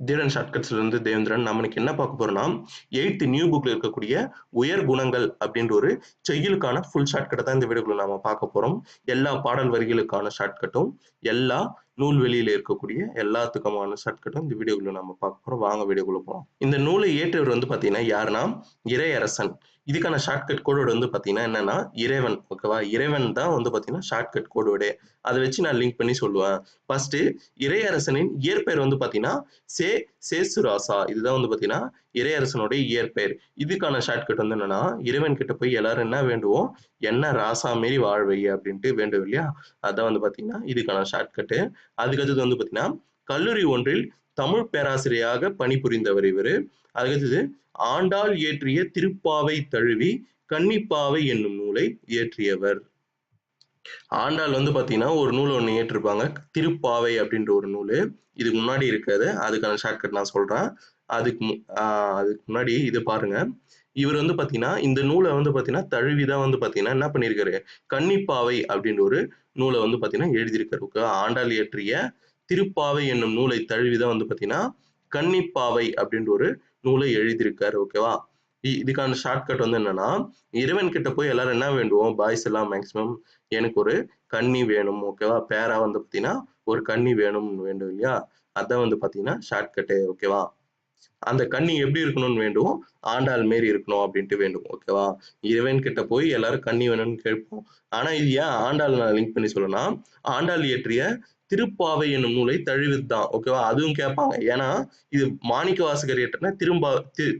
தீரன் ஷார்ட்கட்ஸ்ல இருந்து தேவேந்திரன் நம்ம இன்னைக்கு என்ன பார்க்க போறோம்னா எயித்து நியூ புக்ல இருக்கக்கூடிய உயர் குணங்கள் அப்படின்ற ஒரு செய்யலுக்கான ஃபுல் ஷார்ட்கட்டை தான் இந்த வீடியோக்குள்ள நாம பார்க்க போறோம். எல்லா பாடல் வரிகளுக்கான ஷார்ட்கட்டும் எல்லா நூல் வெளியில இருக்கக்கூடிய எல்லாத்துக்குமான ஷார்ட்கட்டும் இந்த வீடியோக்குள்ள நம்ம பார்க்க போறோம். வாங்க வீடியோக்குள்ள போகலாம் இந்த நூலை ஏற்றவர் வந்து பாத்தீங்கன்னா யாருன்னா? இறையரசன். இதுக்கான ஷார்ட்கட் கோடோடு வந்து பாத்தீங்கன்னா என்னன்னா இறைவன் ஓகேவா இறைவன் தான் வந்து பாத்தீங்கன்னா ஷார்ட்கட் கோடோடு அதை வச்சு நான் லிங்க் பண்ணி சொல்லுவேன். ஃபர்ஸ்ட் இறையரசனின் இயற்பெயர் வந்து பாத்தீங்கன்னா சே சேசு ராசா இதுதான் வந்து பார்த்தீங்கன்னா இறையரசனுடைய இயற்பெயர். இதுக்கான ஷார்ட்கட் வந்து என்னன்னா இறைவன் கிட்ட போய் எல்லாரும் என்ன வேண்டுவோம்? என்ன ராசா மாரி வாழ்வை அப்படின்ட்டு வேண்டும் இல்லையா? அதான் வந்து பாத்தீங்கன்னா இதுக்கான ஷார்ட்கட்டு அதுக்கடுத்தது வந்து பார்த்தீங்கன்னா கல்லூரி ஒன்றில் தமிழ் பேராசிரியராக பணிபுரிந்தவர் இவர். அதுக்கடுத்தது ஆண்டாள் இயற்றிய திருப்பாவை தழுவி கன்னிப்பாவை என்னும் நூலை இயற்றியவர். ஆண்டாள் வந்து பாத்தீங்கன்னா ஒரு நூல் ஒன்று ஏற்றிருப்பாங்க. திருப்பாவை அப்படின்ற ஒரு நூல். இதுக்கு முன்னாடி இருக்காது. அதுக்கான ஷார்ட்கட் நான் சொல்றேன். அதுக்கு மு- ஆஹ் அதுக்கு முன்னாடி இது பாருங்க. இவர் வந்து பாத்தீங்கன்னா இந்த நூலை வந்து பாத்தீங்கன்னா தழுவிதான் வந்து பாத்தீங்கன்னா என்ன பண்ணியிருக்காரு? கன்னிப்பாவை அப்படின்ற ஒரு நூலை வந்து பாத்தீங்கன்னா எழுதியிருக்காரு. ஓகே ஆண்டாள் இயற்றிய திருப்பாவை என்னும் நூலை தழுவிதான் வந்து பாத்தீங்கன்னா கன்னிப்பாவை அப்படின்ற ஒரு நூலை எழுதியிருக்காரு. ஓகேவா? இதுக்கான ஷார்ட்கட் வந்து என்னன்னா இறைவன் கிட்ட போய் எல்லாரும் என்ன வேண்டுவோம்? பாய்ஸ் எல்லாம் மேக்ஸிமம் எனக்கு ஒரு கன்னி வேணும் ஓகேவா பேரா வந்து பாத்தீங்கன்னா ஒரு கன்னி வேணும் வேண்டும் இல்லையா? அதான் வந்து பாத்தீங்கன்னா ஷார்ட்கட்டு ஓகேவா அந்த கன்னி எப்படி இருக்கணும்னு வேண்டும் ஆண்டாள் மாரி இருக்கணும் அப்படின்ட்டு வேண்டும் ஓகேவா இறைவன் கிட்ட போய் எல்லாரும் கண்ணி வேணும்னு கேட்போம். ஆனா இது ஏன் ஆண்டாள் நான் லிங்க் பண்ணி சொல்லணும்னா ஆண்டாள் இயற்றிய திருப்பாவை என்னும் நூலை தழுவித்தான். ஓகேவா அதுவும் கேட்பாங்க. ஏன்னா இது மாணிக்க வாசகர் இயற்றின திரும்பா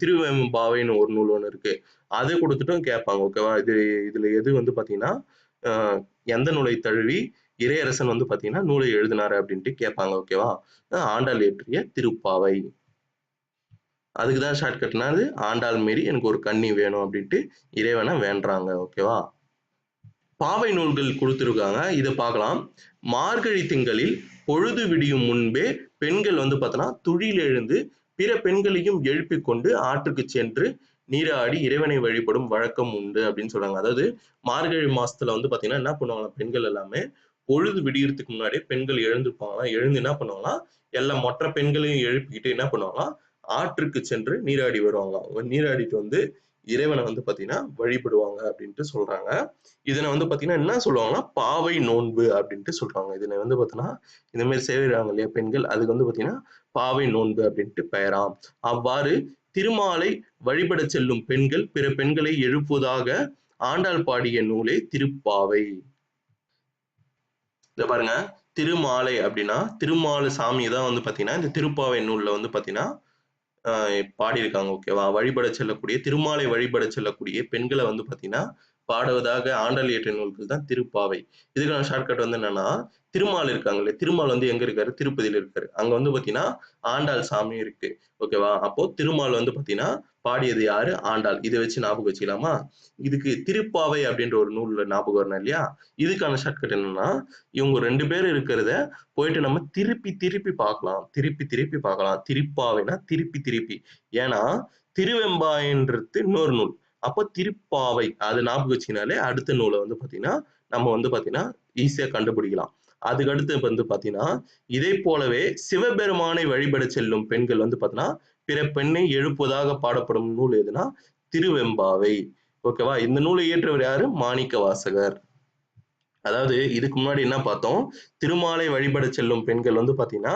திருவெம்பாவைன்னு ஒரு நூல் ஒன்று இருக்கு. அதை கொடுத்துட்டும் கேட்பாங்க. ஓகேவா இது இதுல எது வந்து பாத்தீங்கன்னா எந்த நூலை தழுவி இறையரசன் வந்து பாத்தீங்கன்னா நூலை எழுதினாரு அப்படின்ட்டு கேட்பாங்க. ஓகேவா ஆஹ் ஆண்டாள் இயற்றிய திருப்பாவை. அதுக்கு தான் ஷார்ட்கட்னா அது ஆண்டாள் மாரி எனக்கு ஒரு கன்னி வேணும் அப்படின்ட்டு இறைவனை வேண்டுறாங்க. ஓகேவா பாவை நூல்கள் கொடுத்துருக்காங்க. இதை பார்க்கலாம். மார்கழி திங்களில் பொழுது விடியும் முன்பே பெண்கள் வந்து பார்த்தோன்னா துழியில் எழுந்து பிற பெண்களையும் எழுப்பி கொண்டு ஆற்றுக்கு சென்று நீராடி இறைவனை வழிபடும் வழக்கம் உண்டு அப்படின்னு சொல்றாங்க. அதாவது மார்கழி மாசத்துல வந்து பாத்தீங்கன்னா என்ன பண்ணுவாங்களா பெண்கள் எல்லாமே பொழுது விடியறதுக்கு முன்னாடியே பெண்கள் எழுந்துப்பாங்களாம். எழுந்து என்ன பண்ணுவாங்களாம் எல்லா மற்ற பெண்களையும் எழுப்பிக்கிட்டு என்ன பண்ணுவாங்களாம் ஆற்றுக்கு சென்று நீராடி வருவாங்களாம். நீராடிட்டு வந்து இறைவனை வந்து பாத்தீங்கன்னா வழிபடுவாங்க அப்படின்ட்டு சொல்றாங்க. இதனை வந்து பாத்தீங்கன்னா என்ன சொல்லுவாங்கன்னா பாவை நோன்பு அப்படின்ட்டு சொல்றாங்க. இதனை வந்து பாத்தீங்கன்னா இந்த மாதிரி செய்கிறாங்க இல்லையா பெண்கள்? அதுக்கு வந்து பாத்தீங்கன்னா பாவை நோன்பு அப்படின்ட்டு பெயராம். அவ்வாறு திருமாலை வழிபட செல்லும் பெண்கள் பிற பெண்களை எழுப்புவதாக ஆண்டாள் பாடிய நூலே திருப்பாவை. இத பாருங்க. திருமாலை அப்படின்னா திருமாலை சாமி தான் வந்து பாத்தீங்கன்னா இந்த திருப்பாவை நூல்ல வந்து பாத்தீங்கன்னா பாடியிருக்காங்க ஓகேவா வழிபட செல்லக்கூடிய திருமாலை வழிபட செல்லக்கூடிய பெண்களை வந்து பாத்தீங்கன்னா பாடுவதாக ஆண்டாள் இயற்றிய நூல்கள் தான் திருப்பாவை. இதுக்கான ஷார்ட்கட் வந்து என்னன்னா திருமால் இருக்காங்களே திருமால் வந்து எங்க இருக்காரு? திருப்பதியில இருக்காரு. அங்க வந்து பாத்தீங்கன்னா ஆண்டாள் சாமி இருக்கு. ஓகேவா அப்போ திருமால் வந்து பாத்தீங்கன்னா பாடியது யாரு? ஆண்டாள். இதை வச்சு ஞாபகம் வச்சுக்கலாமா? இதுக்கு திருப்பாவை அப்படின்ற ஒரு நூல்ல ஞாபகம் வரணும் இல்லையா? இதுக்கான ஷார்ட்கட் என்னன்னா இவங்க ரெண்டு பேர் இருக்கிறத போயிட்டு நம்ம திருப்பி திருப்பி பார்க்கலாம். திருப்பி திருப்பி பார்க்கலாம். திருப்பாவைனா திருப்பி திருப்பி. ஏன்னா திருவெம்பாயின்றது இன்னொரு நூல். அப்போ திருப்பாவை அது ஞாபகம் வச்சுக்கினாலே அடுத்த நூலை வந்து பாத்தீங்கன்னா நம்ம வந்து பாத்தீங்கன்னா ஈஸியாக கண்டுபிடிக்கலாம். அதுக்கு அடுத்து வந்து பாத்தீங்கன்னா இதே போலவே சிவபெருமானை வழிபட செல்லும் பெண்கள் வந்து பாத்தீங்கன்னா பிற பெண்ணை எழுப்புவதாக பாடப்படும் நூல் எதுனா திருவெம்பாவை. ஓகேவா இந்த நூலை இயற்றவர் யாரு? மாணிக்க வாசகர் அதாவது இதுக்கு முன்னாடி என்ன பார்த்தோம்? திருமாலை வழிபட செல்லும் பெண்கள் வந்து பாத்தீங்கன்னா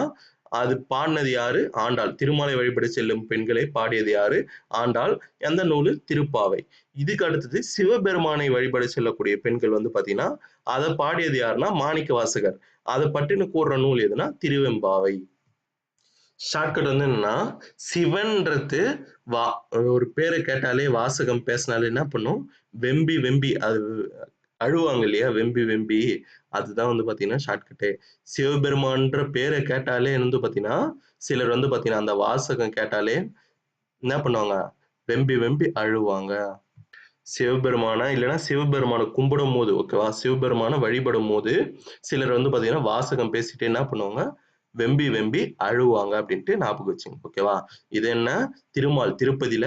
அது பாடினது யாரு? ஆண்டாள். திருமாலை வழிபட செல்லும் பெண்களை பாடியது யாரு? ஆண்டாள். எந்த நூலு? திருப்பாவை. இதுக்கு அடுத்தது சிவபெருமானை வழிபட செல்லக்கூடிய பெண்கள் வந்து பாத்தீங்கன்னா அதை பாடியது யாருன்னா மாணிக்க வாசகர். அதை பற்றின கூறுற நூல் எதுனா திருவெம்பாவை. ஷார்ட்கட் வந்து என்னன்னா சிவன்றது வா ஒரு பேரை கேட்டாலே வாசகம் பேசினாலே என்ன பண்ணும்? வெம்பி வெம்பி அது அழுவாங்க இல்லையா வெம்பி வெம்பி. அதுதான் வந்து பார்த்தீங்கன்னா ஷார்ட்கட்டு சிவபெருமான்ற பேரை கேட்டாலே வந்து பார்த்தீங்கன்னா சிலர் வந்து பார்த்தீங்கன்னா அந்த வாசகம் கேட்டாலே என்ன பண்ணுவாங்க? வெம்பி வெம்பி அழுவாங்க. சிவபெருமானா? இல்லைன்னா சிவபெருமானை கும்பிடும் போது ஓகேவா? சிவபெருமானை வழிபடும் போது சிலர் வந்து பாத்தீங்கன்னா வாசகம் பேசிட்டு என்ன பண்ணுவாங்க? வெம்பி வெம்பி அழுவாங்க அப்படின்ட்டு ஞாபகம் வச்சுங்க ஓகேவா? இது என்ன? திருமால் திருப்பதியில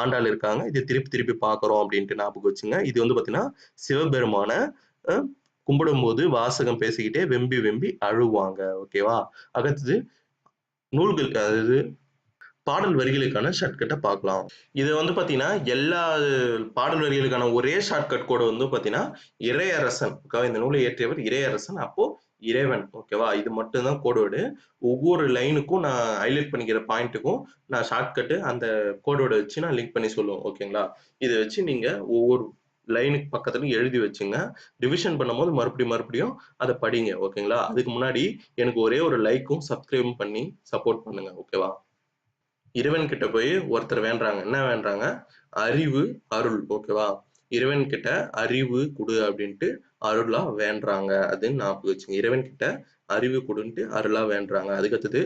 ஆண்டாள் இருக்காங்க. இது திருப்பி திருப்பி பார்க்குறோம் அப்படின்ட்டு ஞாபகம் வச்சுங்க. இது வந்து பாத்தீங்கன்னா சிவபெருமான கும்பிடும்போது வாசகம் பேசிக்கிட்டே வெம்பி வெம்பி அழுவாங்க. ஓகேவா? அடுத்தது நூல்கள் அதாவது பாடல் வரிகளுக்கான ஷார்ட்கட்டை பார்க்கலாம். இது வந்து பார்த்தீங்கன்னா எல்லா பாடல் வரிகளுக்கான ஒரே ஷார்ட்கட் கோடு வந்து பார்த்தீங்கன்னா இறையரசன். ஓகேவா? இந்த நூலை இயற்றியவர் இறையரசன். அப்போ இறைவன். ஓகேவா? இது மட்டும்தான் கோடோடு ஒவ்வொரு லைனுக்கும் நான் ஹைலைட் பண்ணிக்கிற பாயிண்ட்டுக்கும் நான் ஷார்ட்கட்டு அந்த கோடோட வச்சு நான் லிங்க் பண்ணி சொல்லுவேன். ஓகேங்களா? இதை வச்சு நீங்கள் ஒவ்வொரு லைனுக்கு பக்கத்துலையும் எழுதி வச்சுங்க. டிவிஷன் பண்ணும்போது மறுபடியும் மறுபடியும் அதை படிங்க. ஓகேங்களா? அதுக்கு முன்னாடி எனக்கு ஒரே ஒரு லைக்கும் சப்ஸ்கிரைபும் பண்ணி சப்போர்ட் பண்ணுங்க. ஓகேவா? இறைவன் கிட்ட போய் ஒருத்தர் வேண்டுறாங்க. என்ன வேண்டுறாங்க? அறிவு அருள். ஓகேவா இறைவன் கிட்ட அறிவு கொடு அப்படின்ட்டு அருளா வேண்டுறாங்க. அதுன்னு ஞாபகம் வச்சுங்க. இறைவன் கிட்ட அறிவு கொடுன்ட்டு அருளா வேண்டுறாங்க. அதுக்கடுத்தது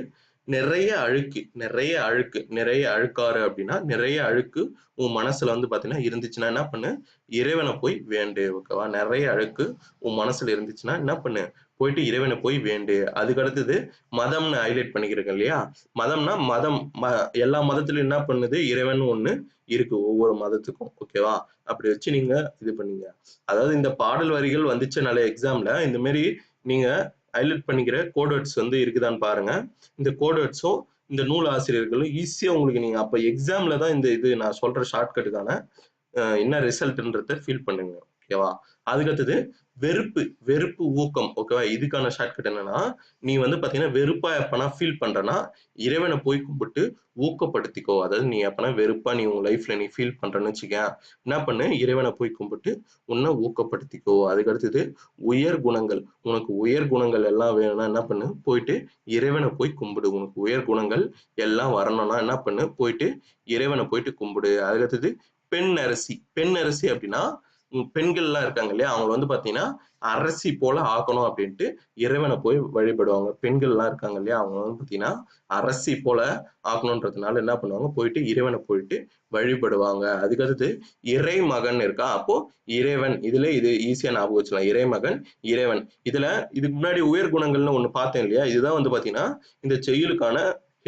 நிறைய அழுக்கு நிறைய அழுக்கு நிறைய அழுக்காரு அப்படின்னா நிறைய அழுக்கு உன் மனசுல வந்து பாத்தீங்கன்னா இருந்துச்சுன்னா என்ன பண்ணு? இறைவனை போய் வேண்டு. ஓகேவா நிறைய அழுக்கு உன் மனசுல இருந்துச்சுன்னா என்ன பண்ணு? போயிட்டு இறைவனை போய் வேண்டு. அதுக்கு அடுத்தது மதம்னு ஹைலைட் பண்ணிக்கிறேங்க இல்லையா? மதம்னா மதம். ம எல்லா மதத்துலையும் என்ன பண்ணுது? இறைவன் ஒண்ணு இருக்கு ஒவ்வொரு மதத்துக்கும். ஓகேவா அப்படி வச்சு நீங்க இது பண்ணீங்க. அதாவது இந்த பாடல் வரிகள் வந்துச்சுனால எக்ஸாம்ல இந்த மாதிரி நீங்க ஹைலைட் பண்ணிக்கிற கோட்வேர்ட்ஸ் வந்து இருக்குதான்னு பாருங்க. இந்த கோட்வேர்ட்ஸும் இந்த நூல் ஆசிரியர்களும் ஈஸியா உங்களுக்கு நீங்க அப்ப எக்ஸாம்ல தான் இந்த இது நான் சொல்ற ஷார்ட்கட்டுக்கான என்ன ரிசல்ட்ன்றத ஃபீல் பண்ணுங்க. ஓகேவா அதுக்கடுத்தது வெறுப்பு வெறுப்பு ஊக்கம் ஓகேவா இதுக்கான ஷார்ட்கட் என்னன்னா நீ வந்து பார்த்தீங்கன்னா வெறுப்பா எப்பனா ஃபீல் பண்றனா இறைவனை போய் கும்பிட்டு ஊக்கப்படுத்திக்கோ. அதாவது நீ எப்பனா வெறுப்பா நீ உன் லைஃப்ல நீ ஃபீல் பண்றன்னு வச்சுக்க என்ன பண்ணு? இறைவனை போய் கும்பிட்டு உன்னை ஊக்கப்படுத்திக்கோ. அதுக்கடுத்தது உயர் குணங்கள். உனக்கு உயர் குணங்கள் எல்லாம் வேணும்னா என்ன பண்ணு? போயிட்டு இறைவனை போய் கும்பிடு. உனக்கு உயர் குணங்கள் எல்லாம் வரணும்னா என்ன பண்ணு? போயிட்டு இறைவனை போயிட்டு கும்பிடு. அதுக்கடுத்தது பெண் அரசி பெண் அரசி அப்படின்னா பெண்கள்லாம் இருக்காங்க இல்லையா? அவங்க வந்து பார்த்தீங்கன்னா அரசி போல ஆக்கணும் அப்படின்ட்டு இறைவனை போய் வழிபடுவாங்க. பெண்கள்லாம் இருக்காங்க இல்லையா? அவங்க வந்து பார்த்தீங்கன்னா அரசி போல ஆக்கணுன்றதுனால என்ன பண்ணுவாங்க? போயிட்டு இறைவனை போயிட்டு வழிபடுவாங்க. அதுக்கடுத்து இறை மகன் இருக்கா அப்போ இறைவன் இதுல இது ஈஸியா ஞாபகம் வச்சுக்கலாம். இறைமகன் இறைவன். இதுல இதுக்கு முன்னாடி உயர் குணங்கள்னு ஒன்று பார்த்தேன் இல்லையா? இதுதான் வந்து பார்த்தீங்கன்னா இந்த செயலுக்கான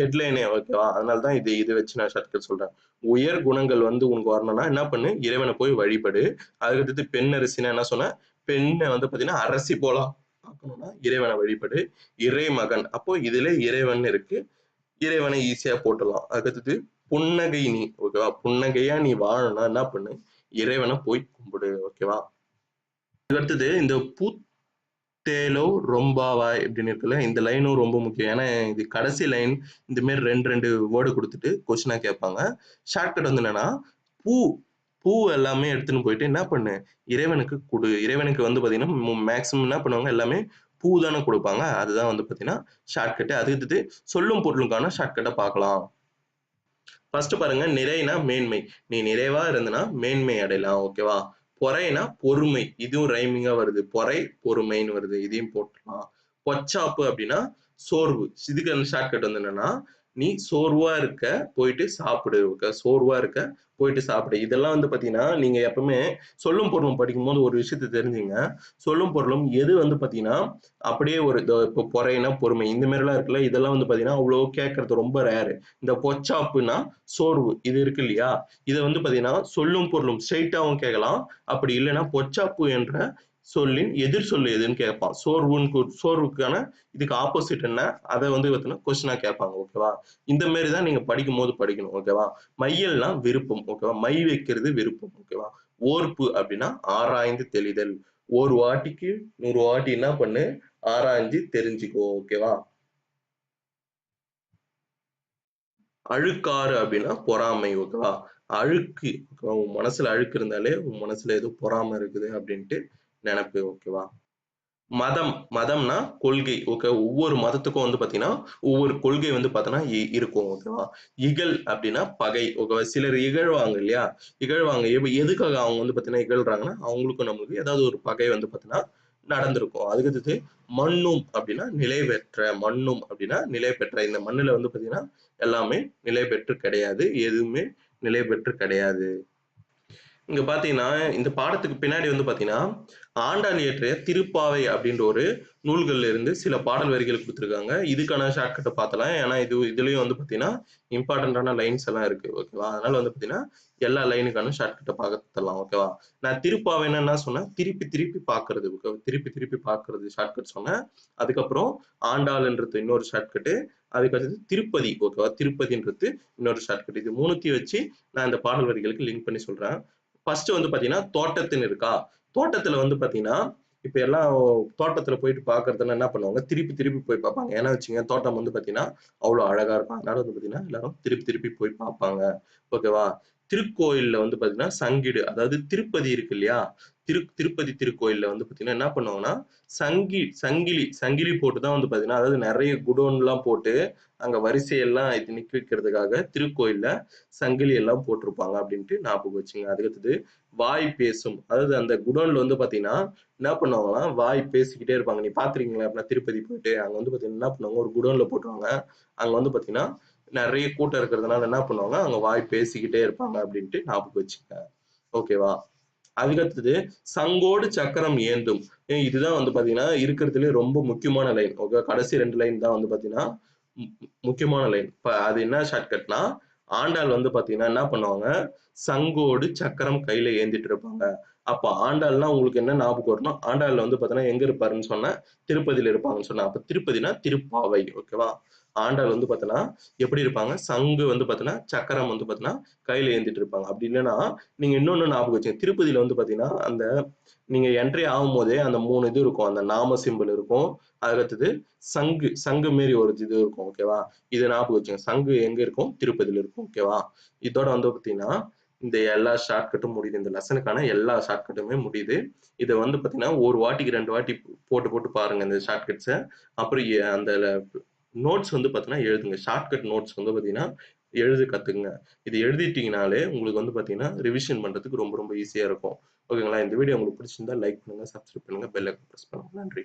ஹெட்லைனே ஓகேவா அதனால தான் இது இது வச்சு நான் ஷார்ட்கட் சொல்றேன். உயர் குணங்கள் வந்து உனக்கு வரணும்னா என்ன பண்ணு? இறைவனை போய் வழிபடு. அதுக்கடுத்து பெண் அரிசினா என்ன சொன்ன? பெண்ணை வந்து பாத்தீங்கன்னா அரசி போலாம் ஆக்கணும்னா இறைவனை வழிபடு. இறை மகன். அப்போ இதுல இறைவன் இருக்கு. இறைவனை ஈஸியா போட்டுடலாம் அதுக்கடுத்து புன்னகை நீ ஓகேவா புன்னகையா நீ வாழணும்னா என்ன பண்ணு? இறைவனை போய் கும்பிடு ஓகேவா அடுத்தது இந்த பூ தேலோ ரொம்பாவாய் அப்படின்னு இருக்குல்ல இந்த லைனும் ரொம்ப முக்கியம். ஏன்னா இது கடைசி லைன் இந்த மாதிரி ரெண்டு ரெண்டு வேர்டு கொடுத்துட்டு கொஸ்டினாக கேட்பாங்க. ஷார்ட்கட் வந்து என்னன்னா பூ பூ எல்லாமே எடுத்துன்னு போயிட்டு என்ன பண்ணு? இறைவனுக்கு கொடு. இறைவனுக்கு வந்து பார்த்தீங்கன்னா மேக்ஸிமம் என்ன பண்ணுவாங்க? எல்லாமே பூ தானே கொடுப்பாங்க. அதுதான் வந்து பார்த்தீங்கன்னா ஷார்ட்கட்டு அதுக்கு சொல்லும் பொருளுக்கான ஷார்ட்கட்டை பார்க்கலாம். ஃபர்ஸ்ட் பாருங்க நிறைனா மேன்மை. நீ நிறைவா இருந்தனா மேன்மை அடையலாம். ஓகேவா பொறைனா பொறுமை. இதுவும் ரைமிங்கா வருது. பொறை பொறுமைன்னு வருது. இதையும் போட்டுலாம் பொச்சாப்பு அப்படின்னா சோர்வு. இதுக்கு ஷார்ட்கட் வந்து என்னன்னா நீ சோர்வா இருக்க போயிட்டு சாப்பிடு. சோர்வா இருக்க போயிட்டு சாப்பிடு. இதெல்லாம் வந்து பாத்தீங்கன்னா நீங்க எப்பவுமே சொல்லும் பொருளும் படிக்கும் போது ஒரு விஷயத்த தெரிஞ்சுங்க. சொல்லும் பொருளும் எது வந்து பாத்தீங்கன்னா அப்படியே ஒரு இப்போ பொறையினா பொறுமை. இந்த மாதிரிலாம் எல்லாம் இருக்குல்ல இதெல்லாம் வந்து பாத்தீங்கன்னா அவ்வளோ கேட்கறது ரொம்ப ரேரு இந்த பொச்சாப்புனா சோர்வு. இது இருக்கு இல்லையா? இதை வந்து பாத்தீங்கன்னா சொல்லும் பொருளும் ஸ்ட்ரைட்டாவும் கேட்கலாம். அப்படி இல்லைன்னா பொச்சாப்பு என்ற சொல்லின் எதிர் சொல்லு எதுன்னு கேட்பான் சோர்வுன்னு சோர்வுக்கான இதுக்கு ஆப்போசிட் என்ன? அதை வந்து பார்த்தீங்கன்னா கொஸ்டினா கேட்பாங்க ஓகேவா இந்த மாதிரி தான் நீங்க படிக்கும் போது படிக்கணும் ஓகேவா மையல்னா விருப்பம் ஓகேவா மை வைக்கிறது விருப்பம் ஓகேவா ஓர்ப்பு அப்படின்னா ஆராய்ந்து தெளிதல். ஒரு வாட்டிக்கு நூறு வாட்டி என்ன பண்ணு? ஆராய்ஞ்சு தெரிஞ்சுக்கோ ஓகேவா அழுக்காறு அப்படின்னா பொறாமை ஓகேவா அழுக்கு உன் மனசுல அழுக்கு இருந்தாலே உன் மனசுல ஏதோ பொறாமை இருக்குது அப்படின்ட்டு நினைப்பு ஓகேவா மதம் மதம்னா கொள்கை ஓகே ஒவ்வொரு மதத்துக்கும் வந்து பாத்தீங்கன்னா ஒவ்வொரு கொள்கை வந்து பார்த்தோன்னா இருக்கும் ஓகேவா இகழ் அப்படின்னா பகை ஓகேவா சிலர் இகழ்வாங்க இல்லையா? இகழ்வாங்க. எதுக்காக அவங்க வந்து பாத்தீங்கன்னா இகழ்றாங்கன்னா அவங்களுக்கும் நம்மளுக்கு ஏதாவது ஒரு பகை வந்து பாத்தீங்கன்னா நடந்திருக்கும். அதுக்கு மண்ணும் அப்படின்னா நிலை பெற்ற மண்ணும் அப்படின்னா நிலை பெற்ற. இந்த மண்ணுல வந்து பாத்தீங்கன்னா எல்லாமே நிலை பெற்று கிடையாது. எதுவுமே நிலை பெற்று கிடையாது. இங்க பார்த்தீங்கன்னா, இந்த பாடத்துக்கு பின்னாடி வந்து பார்த்தீங்கன்னா, ஆண்டாள் இயற்றிய திருப்பாவை அப்படின்ற ஒரு நூல்கள்ல இருந்து சில பாடல் வரிகள் கொடுத்துருக்காங்க இதுக்கான ஷார்ட்கட்டை பார்த்தலாம். ஏன்னா, இது இதுலயும் வந்து பார்த்தீங்கன்னா, இம்பார்ட்டன்ட்டான லைன்ஸ் எல்லாம் இருக்கு. ஓகேவா? அதனால வந்து பார்த்தீங்கன்னா, எல்லா லைனுக்கான ஷார்ட்கட்டை பார்த்துடலாம். ஓகேவா? நான் திருப்பாவை என்ன சொன்னேன்? திருப்பி திருப்பி பார்க்கறது ஓகே திருப்பி திருப்பி பார்க்கறது ஷார்ட்கட் சொன்னேன். அதுக்கப்புறம் ஆண்டாள்ன்றது இன்னொரு ஷார்ட்கட்டு. அதுக்கடுத்தது திருப்பதி. ஓகேவா? திருப்பதின்றது இன்னொரு ஷார்ட்கட். இது மூணுத்தையும் வச்சு நான் இந்த பாடல் வரிகளுக்கு லிங்க் பண்ணி சொல்றேன். ஃபர்ஸ்ட் வந்து பார்த்தீங்கன்னா, தோட்டத்தின் இருக்கா? தோட்டத்துல வந்து பார்த்தீங்கன்னா, இப்ப எல்லாம் தோட்டத்துல போயிட்டு பார்க்கறதுல என்ன பண்ணுவாங்க? திருப்பி திருப்பி போய் பார்ப்பாங்க. ஏன்னா வச்சுங்க தோட்டம் வந்து பார்த்தீங்கன்னா, அவ்வளோ அழகா இருக்கும். அதனால வந்து பார்த்தீங்கன்னா, எல்லாரும் திருப்பி திருப்பி போய் பார்ப்பாங்க. ஓகேவா? திருக்கோயில்ல வந்து பார்த்தீங்கன்னா, சங்கிடு அதாவது திருப்பதி இருக்கு இல்லையா? திரு திருப்பதி திருக்கோயிலில் வந்து பார்த்தீங்கன்னா, என்ன பண்ணுவாங்கன்னா, சங்கி சங்கிலி சங்கிலி போட்டு தான் வந்து பார்த்தீங்கன்னா, அதாவது நிறைய குடோன்லாம் போட்டு, அங்கே வரிசையெல்லாம் இது நிற்க வைக்கிறதுக்காக திருக்கோயில்ல சங்கிலி எல்லாம் போட்டிருப்பாங்க அப்படின்ட்டு ஞாபகம் வச்சுங்க. அதுக்கடுத்தது வாய் பேசும். அதாவது அந்த குடோனில் வந்து பார்த்தீங்கன்னா, என்ன பண்ணுவாங்கன்னா, வாய் பேசிக்கிட்டே இருப்பாங்க. நீ பார்த்துருக்கீங்களா? அப்படின்னா திருப்பதி போயிட்டு, அங்கே வந்து பார்த்தீங்கன்னா என்ன பண்ணுவாங்க, ஒரு குடோனில் போட்டுருவாங்க. அங்கே வந்து பார்த்தீங்கன்னா, நிறைய கூட்டம் இருக்கிறதுனால என்ன பண்ணுவாங்க, அவங்க வாய் பேசிக்கிட்டே இருப்பாங்க அப்படின்ட்டு ஞாபகம் வச்சுக்கங்க. ஓகேவா? அதுக்கடுத்தது சங்கோடு சக்கரம் ஏந்தும். ஏ இதுதான் வந்து பாத்தீங்கன்னா இருக்கிறதுலயே ரொம்ப முக்கியமான லைன். ஓகே கடைசி ரெண்டு லைன் தான் வந்து பார்த்தீங்கன்னா, மு முக்கியமான லைன். இப்ப அது என்ன ஷார்ட்கட்னா, ஆண்டாள் வந்து பார்த்தீங்கன்னா, என்ன பண்ணுவாங்க, சங்கோடு சக்கரம் கையில ஏந்திட்டு இருப்பாங்க. அப்போ ஆண்டாள்னா உங்களுக்கு என்ன ஞாபகம் வரணும் ஆண்டாள் வந்து பார்த்தீங்கன்னா, எங்க இருப்பாருன்னு சொன்னா திருப்பதியில இருப்பாங்கன்னு சொன்னா அப்ப திருப்பதினா திருப்பாவை. ஓகேவா? ஆண்டாள் வந்து பார்த்தீங்கன்னா, எப்படி இருப்பாங்க? சங்கு வந்து பார்த்தீங்கன்னா, சக்கரம் வந்து பார்த்தீங்கன்னா, கையில ஏந்திட்டு இருப்பாங்க. அப்படி இல்லைன்னா நீங்க இன்னொன்னு ஞாபகம் வச்சீங்க திருப்பதியில வந்து பார்த்தீங்கன்னா, அந்த நீங்க என்ட்ரி ஆகும்போதே அந்த மூணு இது இருக்கும். அந்த நாம சிம்பிள் இருக்கும். அதுக்கடுத்தது சங்கு சங்கு மாரி ஒரு இது இருக்கும். ஓகேவா? இது ஞாபகம் வச்சுங்க சங்கு எங்க இருக்கும்? திருப்பதியில இருக்கும். ஓகேவா? இதோட வந்து பார்த்தீங்கன்னா, இந்த எல்லா ஷார்ட்கட்டும் முடியுது. இந்த லெசனுக்கான எல்லா ஷார்ட்கட்டுமே முடியுது. இதை வந்து பார்த்தீங்கன்னா, ஒரு வாட்டிக்கு ரெண்டு வாட்டி போட்டு போட்டு பாருங்க இந்த ஷார்ட்கட்ஸை அப்புறம் அந்த நோட்ஸ் வந்து பார்த்தீங்கன்னா எழுதுங்க. ஷார்ட்கட் நோட்ஸ் வந்து பார்த்தீங்கன்னா, எழுத கற்றுக்குங்க இது எழுதிட்டீங்கனாலே உங்களுக்கு வந்து பார்த்தீங்கன்னா, ரிவிஷன் பண்ணுறதுக்கு ரொம்ப ரொம்ப ஈஸியாக இருக்கும். ஓகேங்களா? இந்த வீடியோ உங்களுக்கு பிடிச்சிருந்தா லைக் பண்ணுங்கள் சப்ஸ்கிரைப் பண்ணுங்கள் பெல் ஐக்கன் ப்ரெஸ் பண்ணுங்கள் நன்றி.